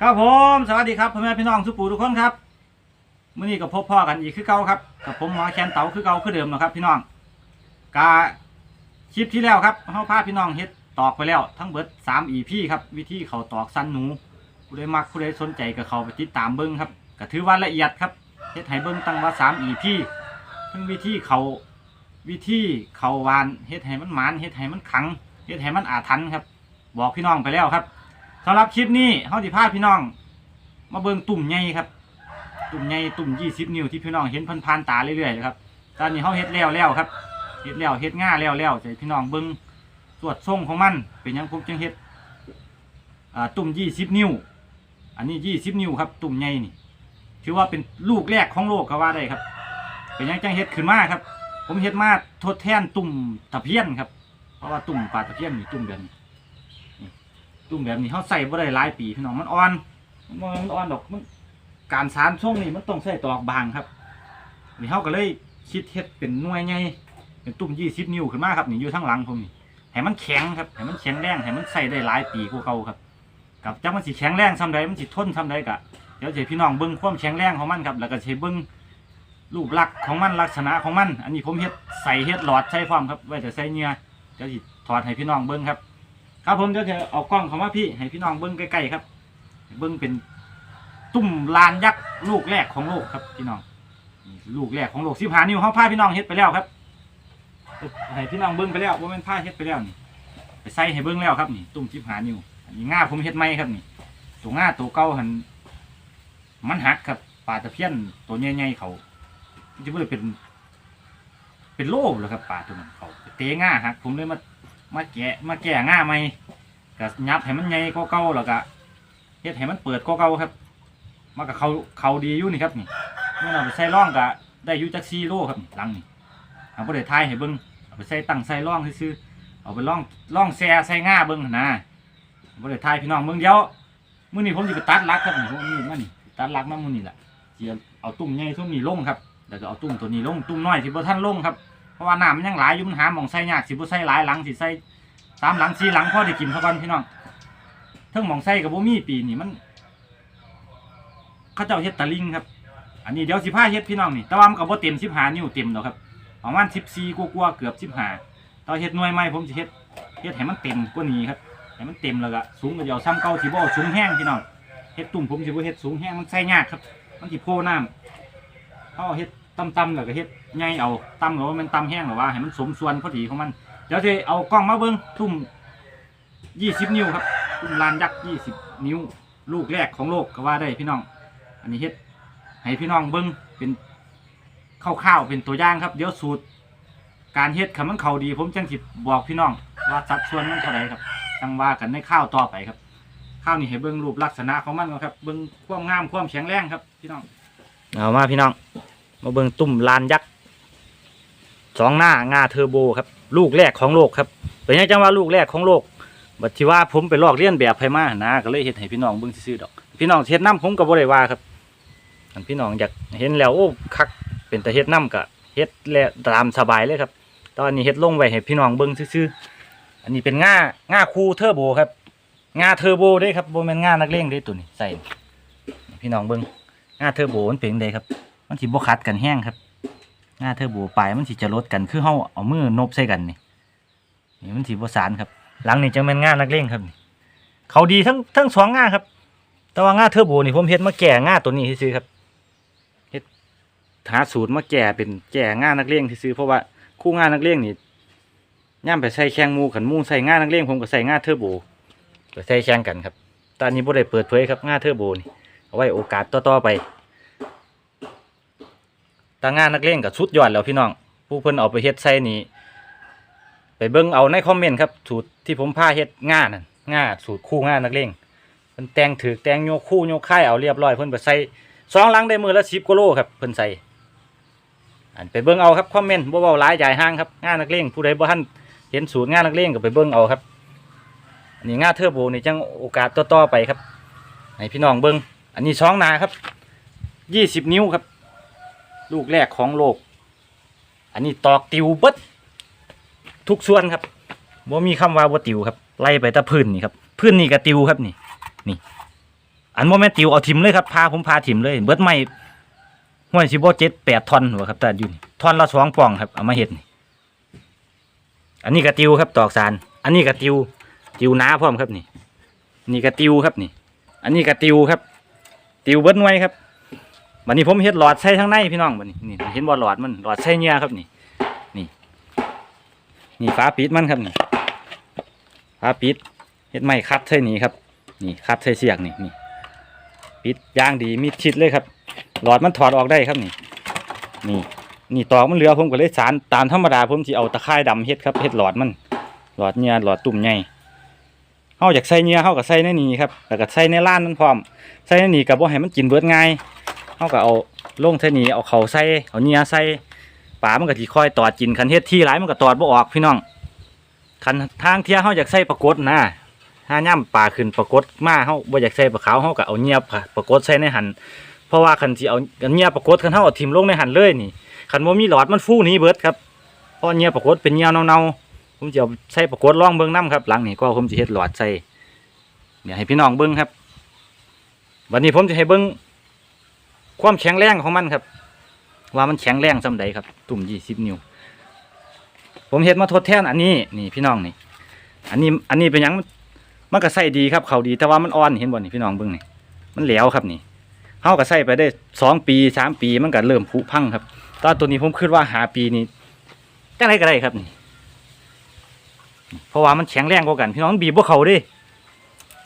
ครับผมสวัสดีครับพ่อแม่พี่น้องสุปูทุกคนครับมื่อนี้ก็พบพ่อกันอีกคือเก่าครับกับผมหมอแคนเต๋าคือเก่าคือเดิมนะครับ พี่น้องกาคลิปที่แล้วครับเฮาพาพี่น้องเฮ็ดตอกไปแล้ว ทั้งเบิด3 EP ครับวิธีเขาตอกสั้นหนูผู้ใดมักผู้ใดสนใจก็เขาไปติดตามเบิ่งครับก็ถือว่าละเอียดครับเฮ็ดให้เบิ่งตั้งว่า3 EP ทั้งวิธีเขาวิธีเขาวานเฮ็ดให้มันหมานเฮ็ดให้มันขังเฮ็ดให้มันอาถรรพ์ครับ บอกพี่น้องไปแล้วครับ สำหรับคลิปนี้เฮาสิพาพี่น้อง มาเบิ่งตุ่มใหญ่ครับ ตุ่มใหญ่ตุ่ม20นิ้วที่พี่น้องเห็นผ่านๆตาเรื่อยๆเลยครับ ตอนนี้เฮาเฮ็ดแล้วแล้วครับเฮ็ดแล้วเฮ็ดง่าแล้วแล้วให้พี่น้องเบิ่งตรวจทรงของมัน เป็นหยังผมจึงเฮ็ดอ่าตุ่ม20นิ้ว อันนี้20นิ้วครับ ตุ่มใหญ่นี่ ถือว่าเป็นลูกแรกของโลกก็ว่าได้ครับ เป็นหยังจังเฮ็ดขึ้นมาครับ ผมเฮ็ดมาทดแทนตุ่มตะเพียนครับ เพราะว่าตุ่มปลาตะเพียนนี่ตุ่มแบบนี้ ตุ่มแบบนี้เขาใส่บ่ได้หลายปีพี่น้องมันอ่อนมันมันอ่อนดอกมันการสารช่วงนี้มันต้องใส่ตอกบางครับนี่เขาก็เลยคิดเฮ็ดเป็นหน่วยใหญ่เป็นตุ่มยี่สิบนิ้วขึ้นมาครับนี่อยู่ทั้งหลังผมนี่ให้มันแข็งครับให้มันแข็งแรงให้มันใส่ได้หลายปีกว่าเก่าครับกับจักมันสิแข็งแรงซ้ำใดมันสิทนซ้ำใดกะเดี๋ยวจะให้พี่น้องเบิ่งความแข็งแรงของมันครับ แล้วก็จะให้เบิ่งรูปลักษณ์ของมันลักษณะของมัน อันนี้ผมเฮ็ดใส่เฮ็ดหลอดใส่พร้อมครับไว้จะใส่เหงื่อเดี๋ยวสิถอดให้พี่น้องเบิ่งครับ ครับผมเดี๋ยวจะเอากล้องเข้ามาพี่ ให้พี่น้องเบิ้งใกล้ๆครับ เบิ้งเป็นตุ่มลานยักษ์ลูกแรกของโลกครับพี่น้องนี่ลูกแรกของโลกสิบหานิ้วเขาพาพี่น้องเฮ็ดไปแล้วครับให้พี่น้องเบิ้งไปแล้วว่ามันพาเฮ็ดไปแล้วนี่ไปใส่ให้เบิ้งแล้วครับนี่ตุ่มสิบหานิ้วอันนี้ง่าผมเฮ็ดไหมครับนี่ตัวง่าตัวเก่าหันมันหักครับปลาตะเพียนตัวใหญ่ๆเขาจะไม่ได้เป็น เป็นโลบเลยครับปลาตัวนั้นเขาเตะง่าหักผมเลยมา มาแกะมาแก่ง่าไหมก็ยับให้มันใหญ่กว่าเก่าแล้วก็เฮ็ดให้มันเปิดกว่าเก่าครับมันก็เขาเขาดีอยู่นี่ครับนี่เมื่อเราไปใส่ร่องก็ได้อยู่จักซีโลครับหลังนี่เอาไปได้ทายให้เบิ้งเอาไปใส่ตั้งใส่ร่องซื่อเอาไปร่องร่องแซ่ใส่ง่าเบิ้งนะเอาไปได้ทายพี่น้องเบิ้งเดียวมื้อนี้ผมสิไปตัดรักครับนี่ผมเอามีดมานี่ตัดรักมามื้อนี้แหละสิเอาตุ่มใหญ่ตุ่มนี้ลงครับแล้วก็เอาตุ่มตัวนี้ลงตุ่มน้อยที่บ่ทันลงครับ เพราะว่าน้ำมันยังหลายอยู่มันหาหมองใส่ยากสิบ่ใส่หลายหลังสิใส่สามหลังสี่หลังพอได้กินเท่ากันพี่น้องเทิงหมองใส่กับบ่มีปีนี่มันเขาเจ้าเฮ็ดตะลิงครับ อันนี้เดี๋ยวสิพาเฮ็ดพี่น้องนี่แต่ว่ามันก็บ่เต็ม15นิ้วเต็มดอกครับประมาณ14กว่าๆเกือบ15ตอนเฮ็ดหน่วยใหม่ผมสิเฮ็ดเฮ็ดให้มันเต็มกว่านี้ครับให้มันเต็มแล้วก็สูงก็เดี๋ยวซ้ำเก่าสิบ่อสูงแห้งพี่น้องเฮ็ดตุ่มผมสิบ่เฮ็ดสูงแห้งมันใส่ยากครับ มันสิโพน้ำเขาเฮ็ด ต่ำๆแล้วก็เฮ็ดใหญ่เอาต่ำก็ว่ามันต่ำแห้งหรือว่าให้มันสมส่วนพอดีของมัน เดี๋ยวจะเอากล้องมาเบิ้งทุ่มยี่สิบนิ้วครับทุ่มลานยักษ์ยี่สิบนิ้ว ลูกแรกของโลกก็ว่าได้พี่น้อง อันนี้เฮ็ดให้พี่น้องเบิ้งเป็นคร่าวๆเป็นตัวอย่างครับ เดี๋ยวสูตร การเฮ็ดคำมันเขาดี ผมจังสิบอกพี่น้องว่าสัดส่วนมันเท่าไหร่ครับจังว่ากันในข้าวต่อไปครับข้าวนี่ให้เบิ้งรูปลักษณะของมันก่อนครับ เบิ้งความงามความแข็งแรงครับพี่น้อง เอามาพี่น้อง มาเบิงตุ่มลานยักษ์สองหน้างาเทอร์โบครับ ลูกแรกของโลกครับเป็นยังจังว่าลูกแรกของโลกบัดที่ว่าผมไปลอกเลียนแบบไผมานะก็เลยเฮ็ดให้พี่น้องเบิ่งซื่อดอก พี่น้องเฮ็ดน้ำผมก็บ่ได้ว่าครับอันพี่น้องอยากเห็นแล้วโอ้คักเป็นแตาเฮ็ดน้ำก็เฮ็ดแล้วตามสบายเลยครับ ตอนนี้เฮ็ดลงไว้ให้พี่น้องเบิ่งซื่อๆอันนี้เป็นง่าง่าคูเทอร์โบครับง่าเทอร์โบเด้ครับโบ่แม่นง่านักเลงเด้ตัวนี้ใส่พี่น้องเบิ่งง่าเทอร์โบมันเป็นจั่งใดครับ มันสิบ่ขัดกันแห้งครับหน้าเทอร์โบปลายมันสิจะลดกันคือเฮาเอามือนบใส่กันนี่นี่มันสิบ่สานครับ หลังนี่จังแม่นง่านักเลงครับนี่เขาดีทั้งทั้งสองง่าครับ แต่ว่าง่าเทอร์โบนี่ผมเฮ็ดมาแก่ง่าตัวนี้ซื่อครับเฮ็ดหาสูตรมาแก่เป็นแก่ง่านักเลงซื่อเพราะว่าคู่ง่านักเลงนี่ย่ามไปใส่แข่งมูขันมูใส่ง่านักเลงผมก็ใส่ง่าเทอร์โบไปใส่แข่งกันครับตอนนี้บ่ได้เปิดเผยครับง่าเทอร์โบนี่เอาไว้โอกาสต่อๆไป ตางานนักเล่นกับชุดยอดแล้วพี่น้อง ผู้เพิ่นเอาไปเฮ็ดใส่นี่ไปเบิ่งเอาในคอมเมนต์ครับสูตรที่ผมพาเฮ็ดง่านั่นง่าสูตรคู่ง่านักเล่นเพิ่นแต่งถือแต่งโยกคู่โยกค่ายเอาเรียบร้อยเพิ่นไปใส่สองลังได้มือละสิบกิโลครับเพิ่นใส่อันไปเบิ่งเอาครับคอมเมนต์บ่เว้าหลายใหญ่ห้างครับง่านักเล่นผู้ใดบ่ทันเห็นสูตรง่านักเล่นก็ไปเบิ่งเอาครับนนี้ง่าเทอร์โบนี่จังโอกาสต่อๆไปครับให้พี่น้องเบิ่งอันนี้ช่องนาครับยี่สิบนิ้วครับ ลูกแรกของโลก อันนี้ตอกติวเบิดทุกส่วนครับบ่มีคำว่าบ่ติวครับ ไล่ไปแตะพื้นนี่ครับพื้นนี่ก็ติวครับนี่ นี่ อันโมแมนติวเอาทิมเลยครับพาผมพาทิมเลย เบิดไม่ห้วยสิบ่เจ็ดแปดทอนหัวครับแต่อยู่นี่ทอนละสองปองครับเอามาเฮ็ดนี่อันนี้กระติวครับตอกสาร อันนี้กระติว ติวน้าพร้อมครับนี่ นี่กระติวครับนี่ อันนี้กระติวครับ ติวเบิดหน่วยครับ บัดนี้ผมเฮ็ดหลอดใส่ทั้งในพี่น้องบัดนี้นี่เห็นบ่หลอดมันหลอดใส่เหงื่อครับนี่ นี่ นี่ฝาปิดมันครับนี่ฝาปิดเฮ็ดไม้คัดใส่นี่ครับ นี่คัดใส่เสียกนี่นี่ปิดยางดีมิดชิดเลยครับ หลอดมันถอดออกได้ครับนี่ นี่ นี่ตอกมันเหลือผมก็เลยสารตามธรรมดาผมที่เอาตะไคร่ดำเฮ็ดครับเฮ็ดหลอดมัน หลอดเหงื่อหลอดตุ่มใหญ่เฮาอยากใส่เหงื่อเฮาก็ใส่ในนี้ครับแล้วก็ใส่ในล้านมันพร้อม ใส่ในนี้ก็บ่ให้มันกินเบิดง่าย เฮาก็เอาลงใส่นี้เอาเขาใส่เอาเหงื่อใส่ปลามันก็สิค่อยตอดกินคันเฮ็ดที่หลายมันก็ตอดบ่ออกพี่น้องคันทางเที่ยเฮาอยากใส่ปรากฏนะถ้าย่ำปลาขึ้นปรากฏมาเฮาบ่อยากใส่ปลาขาวเฮาก็เอาเหงียปรากฏใส่ในหันเพราะว่าคันสิเอาเหงียปรากฏคันเฮาเอาทิมลงในหันเลยนี่คันบ่มีหลอดมันฟูนี้เบิดครับเพราะเหงียปรากฏเป็นเหงียเน่าๆผมจะเอาใส่ปรากฏล่องเบิ่งนํครับหลังนี้ก็ผมสิเฮ็ดหลอดใส่เดี๋ยวให้พี่น้องเบิ่งครับ วันนี้ผมจะให้เบิ้ง ความแข็งแรงของมันครับ ว่ามันแข็งแรงสำใดครับ ตุ่มยี่สิบนิ้ว ผมเห็ดมาทดแทนอันนี้นี่พี่น้องนี่ อันนี้อันนี้เป็นยังมันก็ใส่ดีครับเขาดีแต่ว่ามันอ่อนเห็นบ่นี่พี่น้องเบิ้งนี่มันแหลวครับนี่เฮาก็ใส่ไปได้สองปีสามปีมันก็เริ่มผุพังครับตอนตัวนี้ผมคิดว่าหาปีนี้จังไรก็ได้ครับนี่เพราะว่ามันแข็งแรงกว่ากัน พี่น้องบีบพวกเขาดิ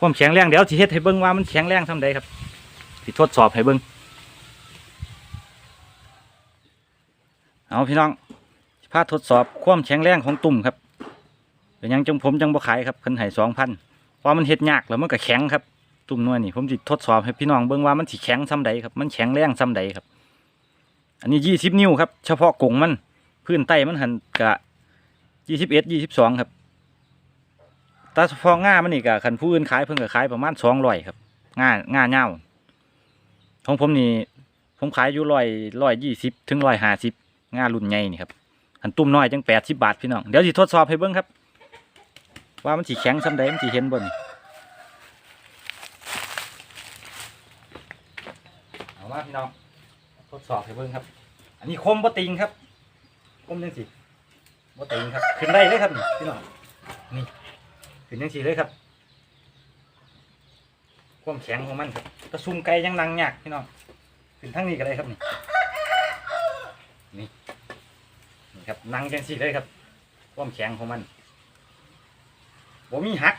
ความแข็งแรงเดี๋ยวสิเฮ็ดให้เบิ่งว่ามันแข็งแรงทำใดครับสิทดสอบให้เบิ่ง เอาพี่น้องพาทดสอบความแข็งแรงของตุ่มครับเป็นยังจังผมจังบ่ขายครับเพิ่นให้สองพันพราะมันเฮ็ดยากแล้วมันก็แข็งครับตุ่มน้อยนี่ผมสิทดสอบให้พี่น้องเบิ่งว่ามันสิแข็งซ้ำใดครับมันแข็งแรงซ้ำใดครับ อันนี้ยี่สิบนิ้วครับเฉพาะกงมันพื้นใต้มันหันกะยี่สิบเอ็ดยี่สิบสองครับตาฟองง่ามันนี่กะคันผู้อื่นขายเพิ่นก็ขายประมาณสองร้อยครับง่าง่าเน่าของผมนี่ผมขายอยู่ร้อยร้อยยี่สิบถึงร้อยห้าสิบ ง่ารุ่นใหญ่นี่ครับคันตุ้มน้อยจังแปดสิบบาทพี่น้องเดี๋ยวสิทดสอบให้เบิ่งครับ ว่ามันสีแข็งซ้ำใดมันสีเห็นบ่นี่เอามาพี่น้องทดสอบให้เบิ่งครับ อันนี้คมบ่ติงครับคมจังสิบ่ติงครับขึ้นได้เลยครับพี่น้องนี่ขึ้นยังสีเลยครับความแข็งของมันครับกระซุ่มไก่ยังนังยากพี่น้องขึ้นทั้งนี้ก็ได้ครับนี่ นี่ ครับนังจังสีเลยครับความแข็งของมันบ่มีหัก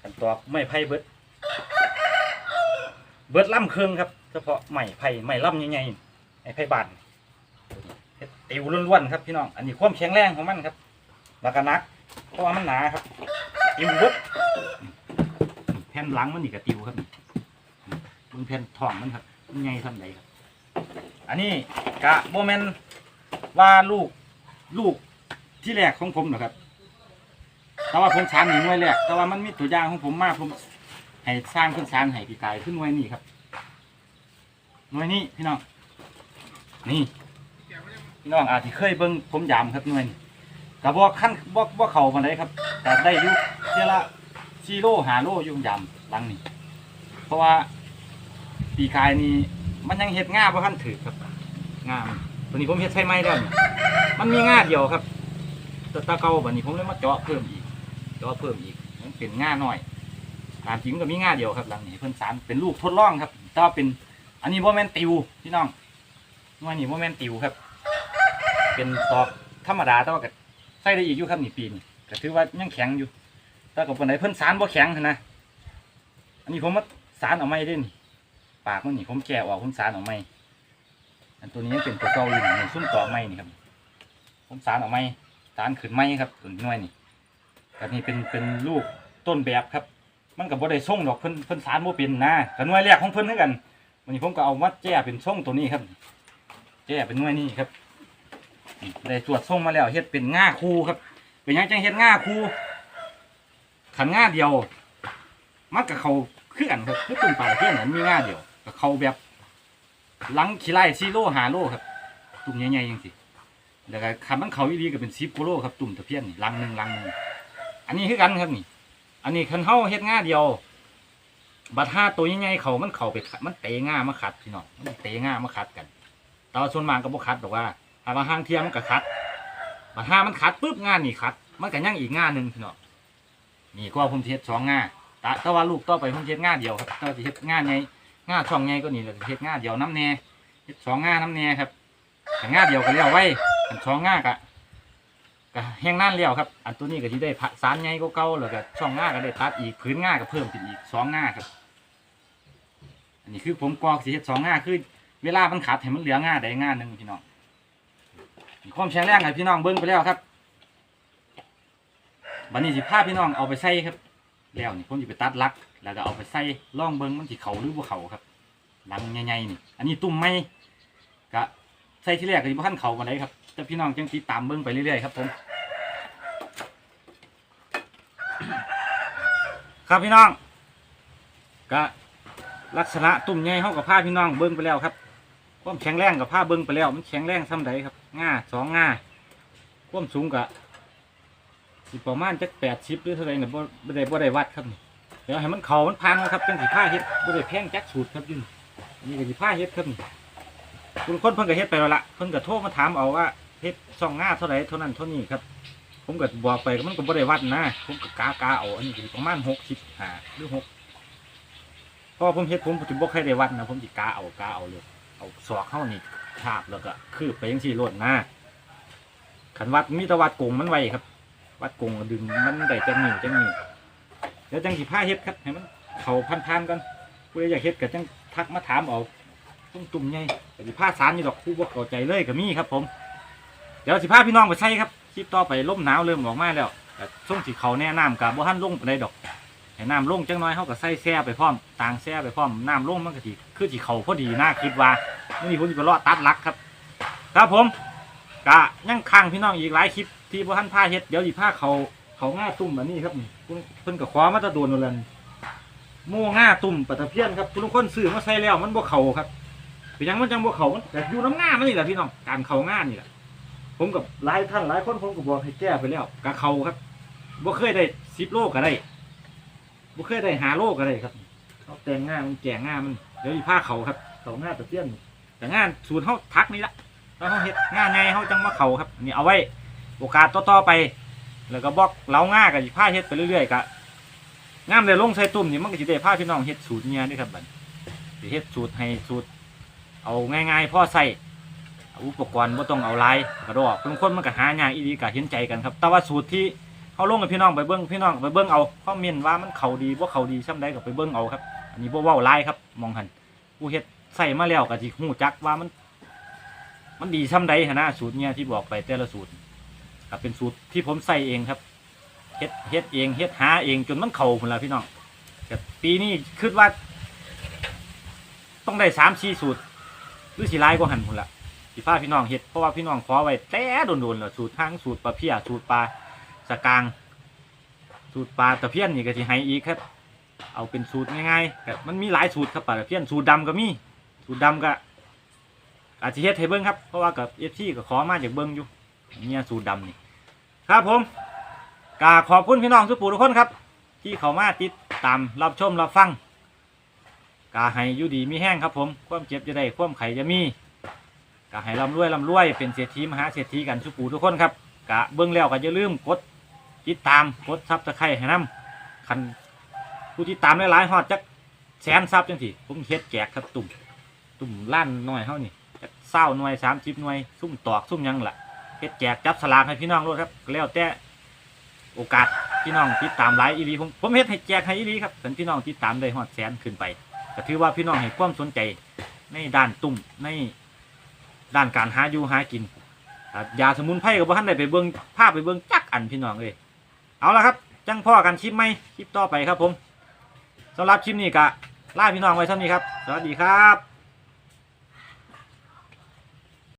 ขันตอกไม่ไผ่เบิด เบิดล่ำเครื่องครับ เฉพาะไม้ไผ่ไม้ล่ำใหญ่ๆไม้ไผ่บานเฮ็ดติวล้วนๆครับพี่น้อง อันนี้ความแข็งแรงของมันครับแล้วก็หนัก เพราะว่ามันหนาครับติวเบิดแผ่นหลังมันนี่ก็ติวครับมึงแผ่นท้องมันครับมันใหญ่ทำไดครับ อันนี้กะโมเมนว่าลูก ลูกที่แรกของผมนะครับ แต่ว่าผมสานหนึ่งหน่วยแรก แต่ว่ามันมีตัวอย่างของผมมากผมให้สร้างขึ้นสร้างให้ปีกายขึ้นหน่วยนี้ครับหน่วยนี้พี่น้อง นี่พี่น้องอาจจะเคยเบิ่งผมยามครับหน่วยนี้ก็บ่ขั้นบ่บ่เขามาได้ครับ แต่ได้ยู่เท่าละ4โล5โลอยู่งยำหลังนี้ เพราะว่าปีกายนี่มันยังเฮ็ดง่าบ่ทันถือครับง่ามตัวนี้ผมเฮ็ดใช้ไม้แล้ว มันมีง่าเดียวครับแตตะเก่าบัดนี้ผมเลยมาเจาะเพิ่มอีก เจาะเพิ่มอีกมันเป็นง่าหน้อยตามจริงก็มีง่าเดียวครับหลังนี้เพิ่นสารเป็นลูกทดลองครับแต่ว่าเป็น อันนี้บ่แมนติวพี่น้องว่านี่บ่แมนติวครับ เป็นตอกธรรมดาแต่ว่าก็ใส่ได้อีกอยู่ครับนี่ปีนี้ก็ถือว่ายังแข็งอยู่ แต่กับคนไหนเพิ่นสารบ่แข็งนะอันนี้ผมมาสารเอาไม้เด้นี่ปากมันนี่ผมแกะออกผมสารเอาไม้อันตัวนี้ยังเป็นตัวเก่าอยู่นี่ซุ่มต่อไม้นี่ครับ ผมสารเอาไม้สารขึ้นไม้ครับตัวน้อยนี่ก็นี่เป็นเป็นลูกต้นแบบครับ มันก็บ่ได้ส่งดอกเพิ่นเพิ่นสารบ่เป็นนะก็หน่วยแรกของเพิ่นคือกันวันนี้ผมก็เอามาแก้เป็นส่งตัวนี้ครับแก้เป็นหน่วยนี้ครับได้ตรวจส่งมาแล้วเฮ็ดเป็นง่าคูครับ เป็นยังจังเฮ็ดง่าคูขันง่าเดียว มันกับเขาคือกันครับคือตุ่มปลาเพียนนั้นมีง่าเดียวกับเขาแบบหลังขี้ไล่ซีโร่หาโลครับตุ่มใหญ่ๆยังสิ แล้วก็คันมันเขาอีดีก็เป็นสิบกิโลครับตุ่มตะเพียนนี่ลังหนึ่งลังหนึ่งอันนี้คือกันครับนี่ อันนี้คันเฮาเฮ็ดง่าเดียว บัดห้าตัวใหญ่ๆเขามันเข้าไปขัดมันเตะง่ามาขัดพี่น้องมันเตะง่ามาขัดกัน แต่ว่าส่วนมากก็บ่ขัดหรอกว่าถ้าบางห้างเทียมมันก็ขัดบัดห้ามันขัดปุ๊บง่านี่ขัด มันก็ยังอีกง่าหนึ่งพี่น้องนี่ก็ผมสิเฮ็ดสองง่าแต่แต่ว่าลูกต่อไปผมสิเฮ็ดง่าเดียวครับแต่ว่าเฮ็ดง่าใหญ่ง่าช่องใหญ่ก็นี่แหละสิเฮ็ดง่าเดียวน้ำแน่เฮ็ดสองง่าน้ำแน่ครับแต่ง่าเดียวก็เลี้ยวไว้ อันสองง่าก็ก็แห้งนั่นเลี้ยวครับ อันตัวนี้ก็ที่ได้ผสารใหญ่ก็เก่าแล้วก็ช่องง่าก็ได้ตัดอีกพื้นง่าก็เพิ่มขึ้นอีกสองง่าครับ อันนี้คือผมกรอกสีเฮ็ดสองง่าคือ เวลามันขาดให้มันเหลือง่าใดง่าหนึ่งพี่น้องนี่ความแข็งแรงให้พี่น้องเบิ้งไปแล้วครับบัดนี้สิพาพี่น้องเอาไปใส่ครับ แล้วนี่ผมจะไปตัดลัก แล้วก็เอาไปใส่ล่องเบิ้งมันสิเขาหรือบ่เขาครับหลังใหญ่ๆนี่ อันนี้ตุ่มไม้ก็ใส่ที่แรกก็สิบ่ทันเขาปานใดครับ แต่พี่น้องจังติดตามเบิ้งไปเรื่อยๆครับผม ครับพี่น้องก็ลักษณะตุ่มใหญ่เฮากับผ้าพี่น้องเบิ้งไปแล้วครับความแข็งแรงกับผ้าเบิ้งไปแล้ว มันแข็งแรงซ้ำใดครับง่าสองง่าความสูงกะสิประมาณจักแปดชิปหรือเท่าไรเนี่ยบ่ได้บ่ได้วัดครับเดี๋ยวให้มันเขามันพันครับจังสิผ้าเฮ็ดบ่ได้แพงจักสูตรครับยินนี่ก็สิผ้าเฮ็ดครับคุณคนเพิ่นก็เฮ็ดไปแล้วล่ะเพิ่นก็โทรมาถามเอาว่า เฮ็ดสองง่าเท่าไรเท่านั้นเท่านี้ครับ ผมก็บอกไปมันก็บ่ได้วัดนะผมก็กากาเอาอันนี้ก็ประมาณหกสิบห้าหรือหกเพราะผมเฮ็ดผมถึงบ่เคยได้วัดนะผมสิกาเอากาเอาเลยเอาศอกเข้านี่ทาบแล้วก็คืบไปยังสี่โลดน้าขันวัดมีต่วัดกงมันไวครับ วัดกงดึงมันได้จังหนึ่งจังหนึ่งเดี๋ยวจังสิผ้าเฮ็ดครับให้มันเขาพันๆกันผู้ใดอยากเฮ็ดก็จังทักมาถามเอาตุ้มตุ่มใหญ่แต่สิผ้าสารนี่ดอกผู้บ่เข้าใจเลยก็มีครับผม เดี๋ยวสิผ้าพี่น้องไปใส่ครับคลิปต่อไปลมหนาวเริ่มออกมาแล้วแต่ช่วงสิเขาแน่น้ำกับบ่ทันลงปานใดดอกให้น้ำลงจังน้อยเขาก็ใส่แซ่ไปพร้อมต่างแซ่ไปพร้อมน้ำลงมันก็สิคือสิเขาพอดีน่าคิดว่านี่ผมจะไปรอดตัดลักครับ ครับผมกะยังค้างพี่น้องอีกหลายคลิปที่พ่ท่นผ้าเฮ็ดเดี๋ยวสิผ้าเขาเขาง่าตุ่มแบบนี้ครับนี่เพิ่นเพิ่นก็ขอมาตะโดนนั่นแหละโม่ง่าตุ่มปะตะเพียนครับทุกคนซื้อมาใส่แล้วมันบ่เขาครับเป็นหยังมันจังบ่เขามันแต่อยู่น้ำง่ามันนี่แหละพี่น้องการเขาง่านี่แหละ ผมกับหลายท่านหลายคนผมก็บอกให้แก้ไปแล้วกะเขาครับบ่เคยได้สิบโลก็ได้บุเคยได้หาโลกอะไรครับเขาแต่งง่ามันแก่ง่ามันเดี๋ยวอีผ้าเขาครับเขาง่าตะเพียนแต่งานสูตรเขาทักนี่ละแล้วเขาเฮ็ดง่าไงเขาจังมาเขาครับอันนี่เอาไว้โอกาสต่อๆไป แล้วก็บอกเล้าง่ากับผ้าเฮ็ดไปเรื่อยๆกะงามเลยลงใส่ตุ่มนี่มันก็จะได้ผ้าพี่น้องเฮ็ดสูตรเนี้ยด้วยครับบัดสิเฮ็ดสูตรให้สูตร เอาง่ายๆพ่อใส่ อุปกรณ์บ่ต้องเอาหลายกระดอกบางคนมันก็หายากอีดีก็เห็นใจกันครับแต่ว่าสูตรที่เขาลงกับพี่น้องไปเบิ้งพี่น้องไปเบิ้งเอาคอมเมนต์ว่ามันเขาดีว่าเขาดีช่ำใดก็ไปเบิ้งเอาครับ อันนี้บ่เว้าไล่ครับมองหันผู้เฮ็ดใส่มาแล้วก็สิฮู้จักว่ามัน มันดีช่ำใดหั้นนะสูตรเนี่ยที่บอกไปแต่ละสูตรก็เป็นสูตรที่ผมใส่เองครับเฮ็ดเฮ็ดเองเฮ็ดหาเองจนมันเข่าพุ่นละพี่น้องแต่ปีนี้คิดว่า ต้องได้สามสี่สูตรหรือสีลายกว่าหันพุ่นละ สีฟ้าพี่น้องเฮ็ดเพราะว่าพี่น้องขอไว้แต่โดนๆแล้วสูตรทั้งสูตรปลาเพียสูตรปลาสกาง สูตรปลาตะเพียนนี่ก็สิให้อีกครับ เอาเป็นสูตรง่ายๆแต่มันมีหลายสูตรครับปลาตะเพียนสูตรดำก็มี สูตรดำก็ อาจจะเฮ็ดให้เบิ้งครับเพราะว่ากับเอฟซีก็ขอมาจากเบิ้งอยู่เนี่ยสูตรดำนี่ครับผมกาขอบคุณพี่น้องทุกผู้ทุกคนครับ ที่เขามาติดตามรับชมรับฟังกาให้อยู่ดีมีแห้งครับผม ความเจ็บจะได้ความไข่จะมี กาให้ร่ำรวยร่ำรวยเป็นเศรษฐีมหาเศรษฐีกันทุกผู้ทุกคนครับกะเบิ้องแล้วก็อย่าลืมกดติดตามกดซับสไครต์ให้นำคันผู้ที่ตามหลายๆฮอดจักแสนซับจังสิผมเฮ็ดแจกครับตุ่มตุ่มล้านหน่อยเฮานี่จักเศร้าหน่วยสามสิบหน่วยซุ่มตอกซุ่มยังละเฮ็ดแจกจับสลากให้พี่น้องด้วยครับแล้วแต่โอกาสพี่น้องติดตามหลายอีหลีผมผมเฮ็ดให้แจกให้อีหลีครับคันพี่น้องติดตามได้ฮอดแสนขึ้นไปก็ถือว่าพี่น้องให้ความสนใจในด้านตุ่มใน ด้านการหาอยู่หากินครับยาสมุนไพรกับพ่ท่านได้ไปเบิ้งภาพไปเบิ้งจักอันพี่น้องเลยเอาละครับ จังพ่อกันคลิปไหมคลิปต่อไปครับผมสำหรับคลิปนี้กะล่าพี่น้องไว้เท่านี้ครับ สวัสดีครับ